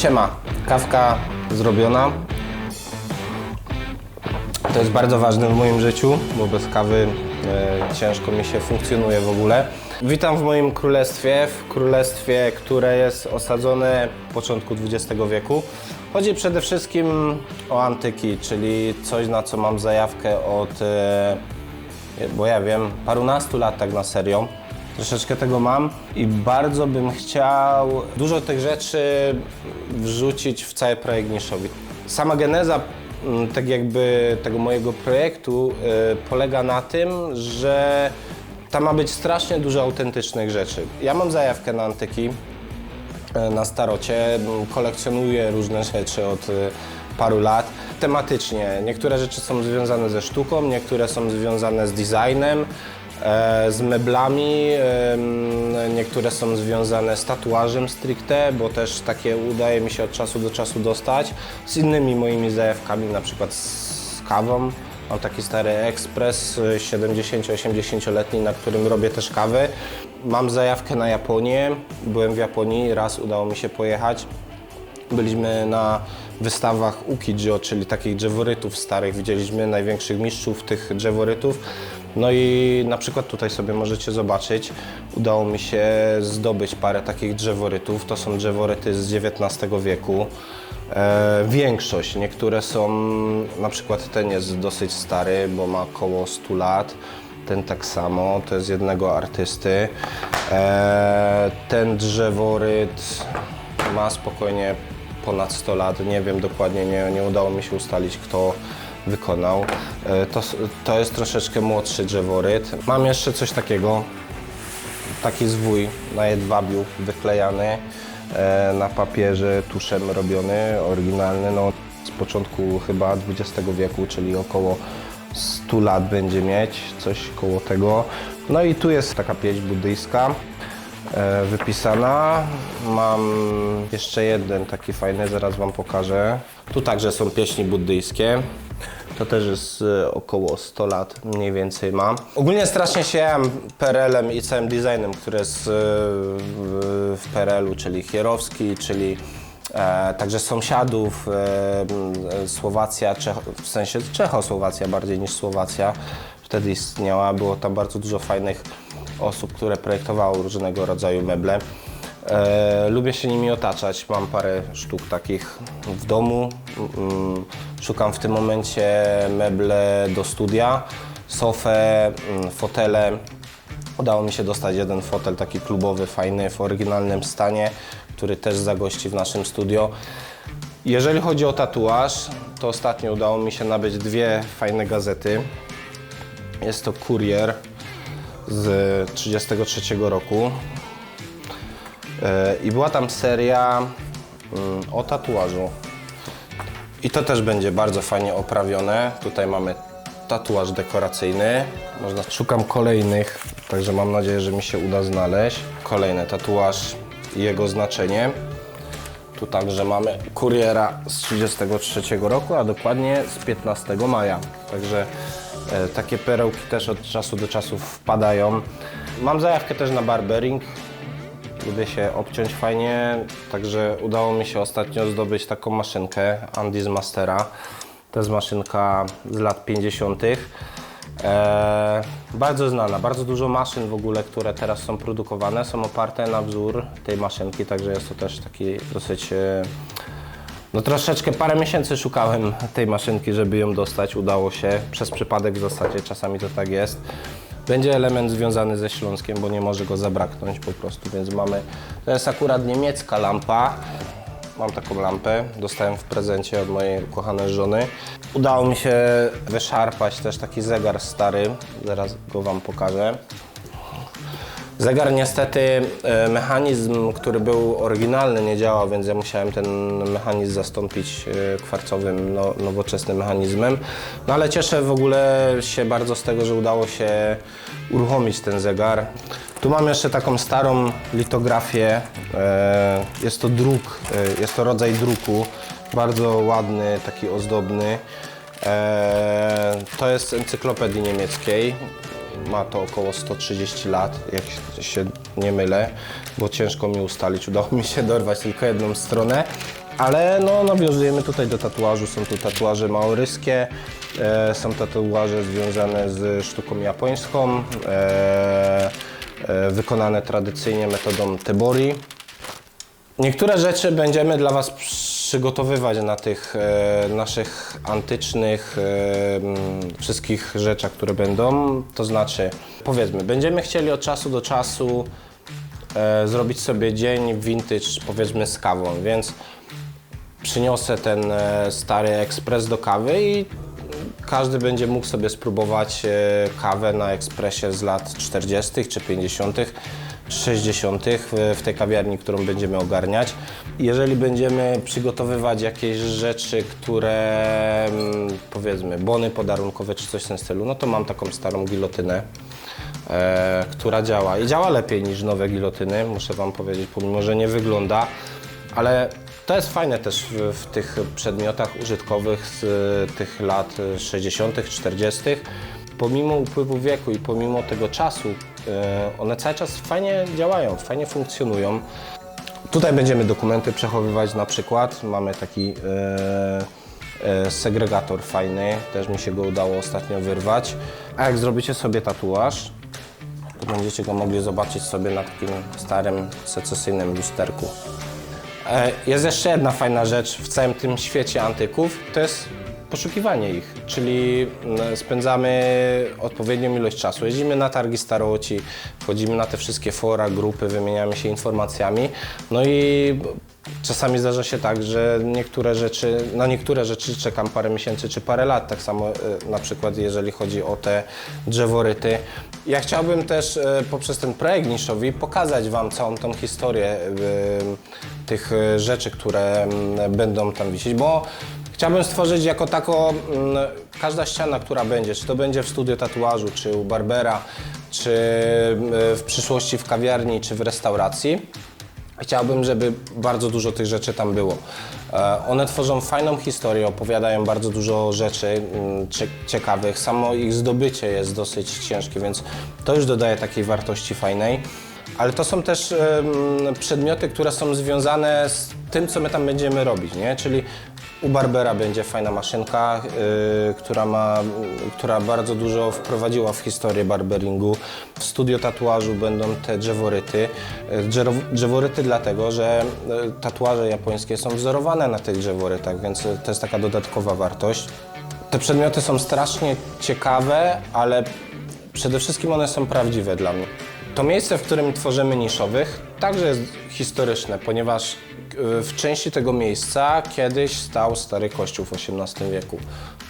Siema, kawka zrobiona. To jest bardzo ważne w moim życiu, bo bez kawy e, ciężko mi się funkcjonuje w ogóle. Witam w moim królestwie, w królestwie, które jest osadzone w początku XX wieku. Chodzi przede wszystkim o antyki, czyli coś, na co mam zajawkę od, e, bo ja wiem, parunastu lat tak na serio. Troszeczkę tego mam i bardzo bym chciał dużo tych rzeczy wrzucić w cały projekt niszowy. Sama geneza mm, tak jakby tego mojego projektu y, polega na tym, że tam ma być strasznie dużo autentycznych rzeczy. Ja mam zajawkę na antyki, e, na starocie, kolekcjonuję różne rzeczy od y, paru lat. Tematycznie, niektóre rzeczy są związane ze sztuką, niektóre są związane z designem, z meblami, niektóre są związane z tatuażem stricte, bo też takie udaje mi się od czasu do czasu dostać, z innymi moimi zajawkami, na przykład z kawą. Mam taki stary ekspres y, 70-80-letni, na którym robię też kawę. Mam zajawkę na Japonię. Byłem w Japonii, raz udało mi się pojechać. Byliśmy na wystawach Ukijo, czyli takich drzeworytów starych. Widzieliśmy największych mistrzów tych drzeworytów. No i na przykład tutaj sobie możecie zobaczyć, udało mi się zdobyć parę takich drzeworytów. To są drzeworyty z XIX wieku. E, większość, niektóre są, na przykład ten jest dosyć stary, bo ma około 100 lat. Ten tak samo, to jest jednego artysty. E, ten drzeworyt ma spokojnie ponad 100 lat. Nie wiem dokładnie, nie, nie udało mi się ustalić, kto wykonał. E, To, to jest troszeczkę młodszy drzeworyt. Mam jeszcze coś takiego, taki zwój na jedwabiu wyklejany e, na papierze tuszem robiony, oryginalny, no z początku chyba XX wieku, czyli około 100 lat będzie mieć, coś koło tego. No i tu jest taka pieśń buddyjska wypisana. Mam jeszcze jeden taki fajny, zaraz Wam pokażę. Tu także są pieśni buddyjskie. To też jest e, około 100 lat mniej więcej ma. Ogólnie strasznie się jałem PRL-em i całym designem, który jest e, w, PRL-u, czyli Hierowski, czyli e, także sąsiadów, e, e, Słowacja, Czecho, w sensie Czechosłowacja bardziej niż Słowacja wtedy istniała. Było tam bardzo dużo fajnych osób, które projektowały różnego rodzaju meble. E, lubię się nimi otaczać. Mam parę sztuk takich w domu. Mm, szukam w tym momencie meble do studia, sofę, mm, fotele. Udało mi się dostać jeden fotel taki klubowy, fajny, w oryginalnym stanie, który też zagości w naszym studio. Jeżeli chodzi o tatuaż, to ostatnio udało mi się nabyć dwie fajne gazety. Jest to Kurier z 1933 roku. E, I była tam seria mm, o tatuażu. I to też będzie bardzo fajnie oprawione. Tutaj mamy tatuaż dekoracyjny. Można, szukam kolejnych, także mam nadzieję, że mi się uda znaleźć. Kolejny tatuaż i jego znaczenie. Tu także mamy kuriera z 1933 roku, a dokładnie z 15 maja. Także takie perełki też od czasu do czasu wpadają. Mam zajawkę też na barbering. Lubię się obciąć fajnie, także udało mi się ostatnio zdobyć taką maszynkę Andy's Mastera. To jest maszynka z lat 50. Eee, bardzo znana, bardzo dużo maszyn w ogóle, które teraz są produkowane, są oparte na wzór tej maszynki, także jest to też taki dosyć e, no troszeczkę parę miesięcy szukałem tej maszynki, żeby ją dostać. Udało się. Przez przypadek w zasadzie czasami to tak jest. Będzie element związany ze Śląskiem, bo nie może go zabraknąć po prostu, więc mamy... To jest akurat niemiecka lampa. Mam taką lampę, dostałem w prezencie od mojej ukochanej żony. Udało mi się wyszarpać też taki zegar stary, zaraz go Wam pokażę. Zegar niestety, e, mechanizm, który był oryginalny nie działał, więc ja musiałem ten mechanizm zastąpić e, kwarcowym, no, nowoczesnym mechanizmem. No ale cieszę w ogóle się bardzo z tego, że udało się uruchomić ten zegar. Tu mam jeszcze taką starą litografię. E, Jest to druk, jest to rodzaj druku, bardzo ładny, taki ozdobny. To jest encyklopedii niemieckiej. Ma to około 130 lat, jak się nie mylę, bo ciężko mi ustalić. Udało mi się dorwać tylko jedną stronę. Ale no, nawiązujemy tutaj do tatuażu. Są tu tatuaże maoryskie, e, są tatuaże związane z sztuką japońską, e, e, wykonane tradycyjnie metodą tebori. Niektóre rzeczy będziemy dla Was przygotowywać na tych e, naszych antycznych e, wszystkich rzeczach, które będą. To znaczy, powiedzmy, będziemy chcieli od czasu do czasu e, zrobić sobie dzień vintage, powiedzmy, z kawą, więc przyniosę ten e, stary ekspres do kawy i każdy będzie mógł sobie spróbować e, kawę na ekspresie z lat 40. czy 50. czy 60. w- tej kawiarni, którą będziemy ogarniać. Jeżeli będziemy przygotowywać jakieś rzeczy, które mm, powiedzmy bony podarunkowe czy coś w tym stylu, no to mam taką starą gilotynę e, która działa i działa lepiej niż nowe gilotyny, muszę Wam powiedzieć, pomimo że nie wygląda, ale to jest fajne też w, w tych przedmiotach użytkowych z tych lat e, 60., 40. Pomimo upływu wieku i pomimo tego czasu, e, one cały czas fajnie działają, fajnie funkcjonują. Tutaj będziemy dokumenty przechowywać na przykład. Mamy taki e, e, segregator fajny, też mi się go udało ostatnio wyrwać. A jak zrobicie sobie tatuaż, to będziecie go mogli zobaczyć sobie na takim starym secesyjnym lusterku. Jest jeszcze jedna fajna rzecz w całym tym świecie antyków, to jest poszukiwanie ich, czyli mm, spędzamy odpowiednią ilość czasu. Jeździmy na targi staroci, wchodzimy na te wszystkie fora, grupy, wymieniamy się informacjami, no i czasami zdarza się tak, że niektóre rzeczy, na niektóre rzeczy czekam parę miesięcy czy parę lat, tak samo e, na przykład jeżeli chodzi o te drzeworyty. Ja chciałbym też e, poprzez ten projekt niszowy pokazać Wam całą tą historię e, tych rzeczy, które mm, będą tam wisieć, bo chciałbym stworzyć jako tako mm, każda ściana, która będzie, czy to będzie w studiu tatuażu, czy u Barbera, czy e, w przyszłości w kawiarni, czy w restauracji. Chciałbym, żeby bardzo dużo tych rzeczy tam było. E, One tworzą fajną historię, opowiadają bardzo dużo rzeczy mm, cie- ciekawych. Samo ich zdobycie jest dosyć ciężkie, więc to już dodaje takiej wartości fajnej. Ale to są też przedmioty, które są związane z tym, co my tam będziemy robić, nie? Czyli u Barbera będzie fajna maszynka, y, która, ma, która bardzo dużo wprowadziła w historię barberingu. W studio tatuażu będą te drzeworyty. Y, drzewo- Drzeworyty dlatego, że y, tatuaże japońskie są wzorowane na tych drzeworytach, więc to jest taka dodatkowa wartość. Te przedmioty są strasznie ciekawe, ale przede wszystkim one są prawdziwe dla mnie. To miejsce, w którym tworzymy niszowych, także jest historyczne, ponieważ y, w części tego miejsca kiedyś stał stary kościół w XVIII wieku.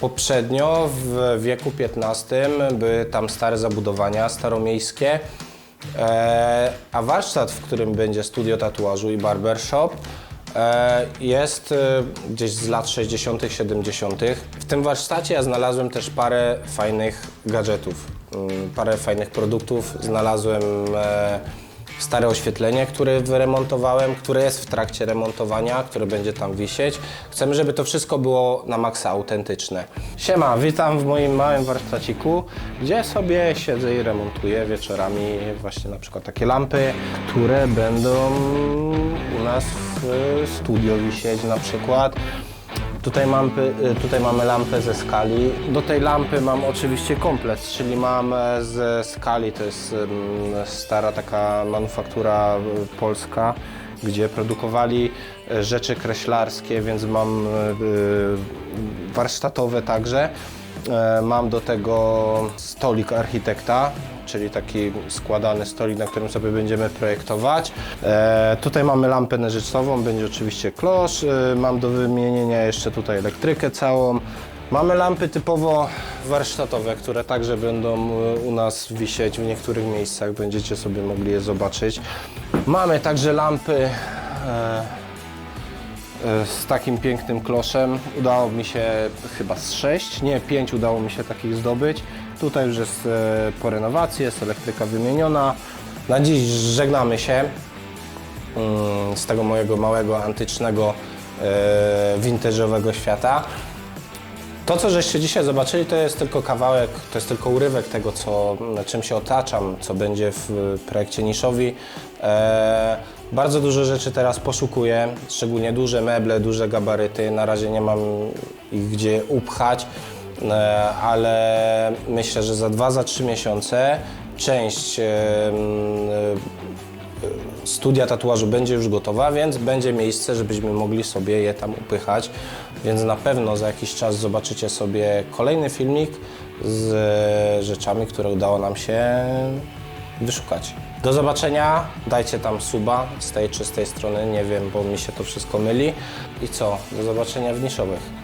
Poprzednio w wieku XV były tam stare zabudowania staromiejskie, e, a warsztat, w którym będzie studio tatuażu i barbershop, E, Jest e, gdzieś z lat 60., 70. W tym warsztacie ja znalazłem też parę fajnych gadżetów, parę fajnych produktów. Znalazłem e, stare oświetlenie, które wyremontowałem, które jest w trakcie remontowania, które będzie tam wisieć. Chcemy, żeby to wszystko było na maksa autentyczne. Siema, witam w moim małym warsztaciku, gdzie sobie siedzę i remontuję wieczorami właśnie na przykład takie lampy, które będą u nas w studio wisieć na przykład. Tutaj, y, tutaj mamy lampę ze skali. Do tej lampy mam oczywiście komplet, czyli mam e, ze skali, to jest stara taka manufaktura y, polska, gdzie produkowali e, rzeczy kreślarskie, więc mam e, warsztatowe także. Mam do tego stolik architekta, czyli taki składany stolik, na którym sobie będziemy projektować. E, tutaj mamy lampę neżyczową, będzie oczywiście klosz. E, mam do wymienienia jeszcze tutaj elektrykę całą. Mamy lampy typowo warsztatowe, które także będą e, u nas wisieć w niektórych miejscach, będziecie sobie mogli je zobaczyć. Mamy także lampy e, e, z takim pięknym kloszem. Udało mi się chyba z 6, nie 5 udało mi się takich zdobyć. Tutaj już jest e, po renowacji, jest elektryka wymieniona. Na dziś żegnamy się mm, z tego mojego małego, antycznego, e, vintage'owego świata. To, co żeście dzisiaj zobaczyli, to jest tylko kawałek, to jest tylko urywek tego, co, czym się otaczam, co będzie w projekcie niszowi. E, Bardzo dużo rzeczy teraz poszukuję, szczególnie duże meble, duże gabaryty. Na razie nie mam ich gdzie upchać, e, ale myślę, że za dwa, za trzy miesiące część em, e, studia tatuażu będzie już gotowa, więc będzie miejsce, żebyśmy mogli sobie je tam upychać. Więc na pewno za jakiś czas zobaczycie sobie kolejny filmik z e, rzeczami, które udało nam się wyszukać. Do zobaczenia, dajcie tam suba z tej czy z tej strony, nie wiem, bo mi się to wszystko myli. I co? Do zobaczenia w niszowych.